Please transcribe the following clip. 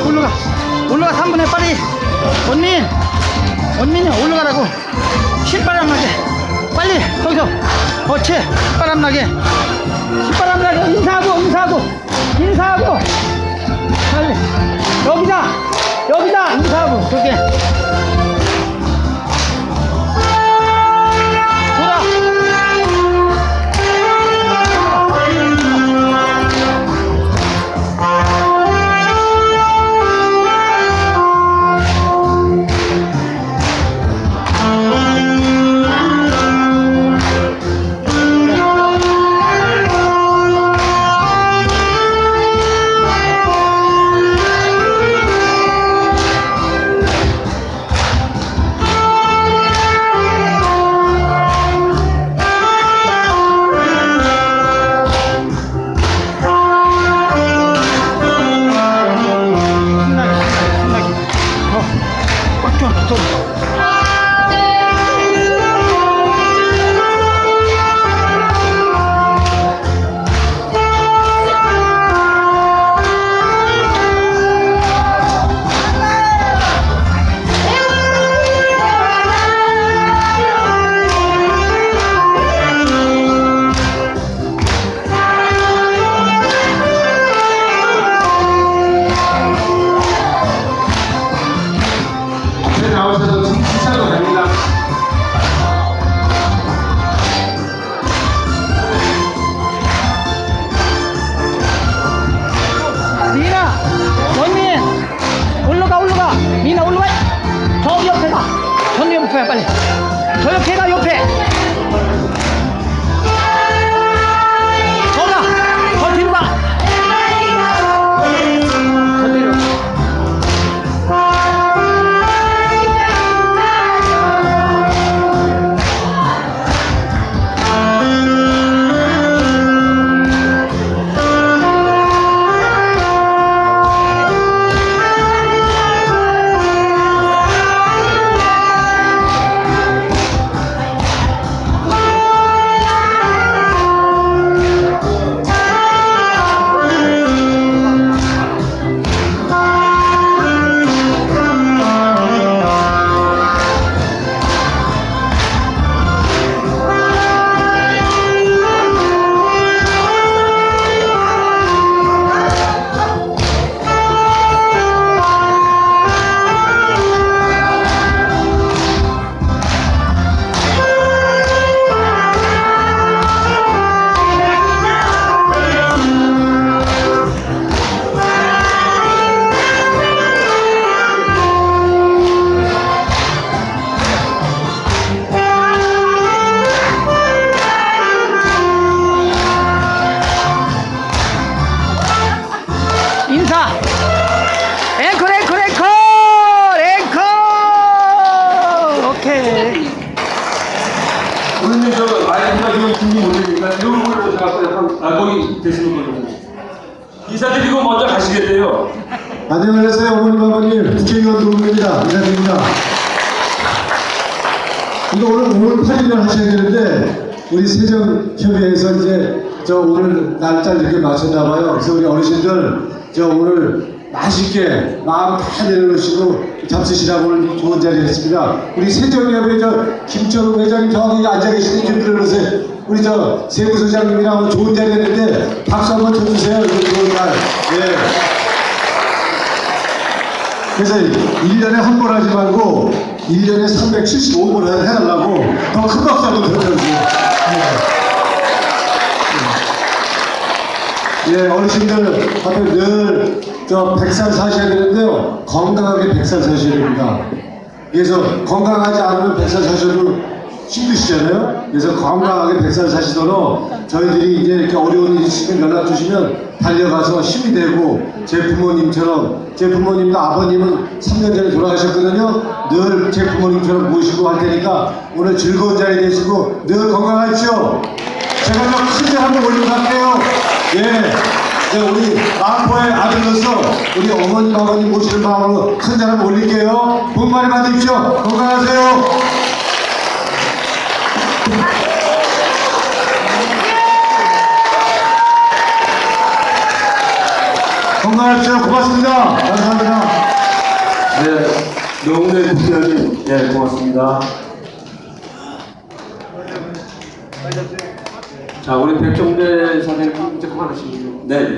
올라가. 올라가 올라가 3분에 빨리. 원민 원민이 올라가라고. 신바람 나게. 빨리 거기서 어치 바람 나게. 신바람 나게 인사하고 인사하고. 인사하고. 빨리. 여기다. 여기다. 인사하고. 그렇게 빨리 저 옆에 가 옆에 이런 걸로 제가 아 거기 되시는 걸로 인사드리고 먼저 가시겠대요. 안녕하세요 어머님 아버님. 국회의원 도움입니다. 인사드립니다. 이거 오늘 5월 8일날 하셔야 되는데 우리 세정협의회에서 이제 저 오늘 날짜 이렇게 맞췄나 봐요. 그래서 우리 어르신들 저 오늘 맛있게 마음 다 내려놓으시고 잡수시라고 오늘 좋은 자리 했습니다. 우리 세정협의회 저 김철우 회장님 저기 앉아 계시는데 좀 들어오세요 우리 저 세부소장님이랑 오늘 좋은 자리 했는데 박수 한번 쳐주세요 이렇게 좋은 날 예. 그래서 1년에 한 번 하지 말고 1년에 375번 해달라고 더 큰 박수 한번 들어주세요. 예. 예, 어르신들 앞에 늘저 100살 사셔야 되는데요. 건강하게 100살 사셔야 됩니다. 그래서 건강하지 않으면 100살 사셔도 힘드시잖아요. 그래서 건강하게 100살 사시도록 저희들이 이제 이렇게 어려운 일 있으면 연락 주시면 달려가서 힘이 되고 제 부모님처럼 제 부모님도 아버님은 3년 전에 돌아가셨거든요. 늘 제 부모님처럼 모시고 할 테니까 오늘 즐거운 자리 되시고 늘 건강하십시오. 제가 좀큰절 한번 올리고 갈게요. 예. 네, 우리 마포의 아들로서 우리 어머님 아버님 모시는 마음으로 큰 사람 올릴게요. 복 많이 받으십시오. 건강하세요. 건강하십시오. 고맙습니다. 감사합니다. 네, 영웅의 국장님, 네, 고맙습니다. 자, 우리 백종대 사장님, 이제 그만하시죠. 네.